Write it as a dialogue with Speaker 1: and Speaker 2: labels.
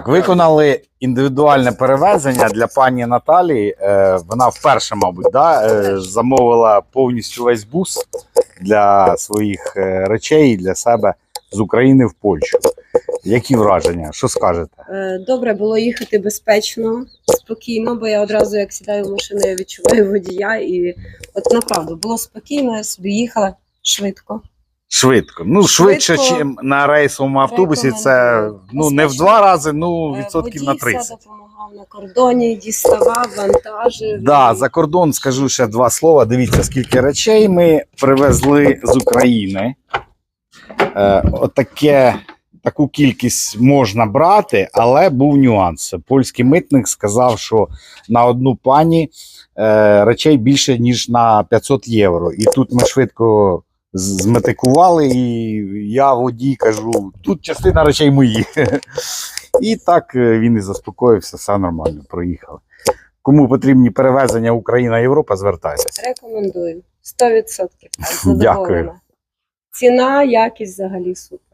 Speaker 1: Так, виконали індивідуальне перевезення для пані Наталії. Е, вона вперше, мабуть, да, е, замовила повністю весь бус для своїх е, речей і для себе з України в Польщу. Які враження? Що скажете?
Speaker 2: Добре було їхати безпечно, спокійно, бо я одразу як сідаю в машину, я відчуваю водія. І от направду було спокійно, я собі їхала швидко.
Speaker 1: Швидко. Ну, швидше,
Speaker 2: Швидко.
Speaker 1: ніж на рейсовому автобусі. Це ну, не в два рази, ну
Speaker 2: Е,
Speaker 1: відсотків на
Speaker 2: все
Speaker 1: 30.
Speaker 2: допомагав на кордоні, діставав, вантажив.
Speaker 1: Да, за кордон скажу ще два слова. Дивіться, скільки речей ми привезли з України. Е, отаке, таку кількість можна брати, але був нюанс. Польський митник сказав, що на одну пані е, речей більше, ніж на 500 євро. І тут ми швидко зметикували, і я водій кажу: тут частина речей мої. І так е, він і заспокоївся, все нормально, проїхали. Кому потрібні перевезення Україна-Європа, звертайтеся.
Speaker 2: Рекомендую. 100%.
Speaker 1: Дякую.
Speaker 2: Ціна, якість взагалі супер.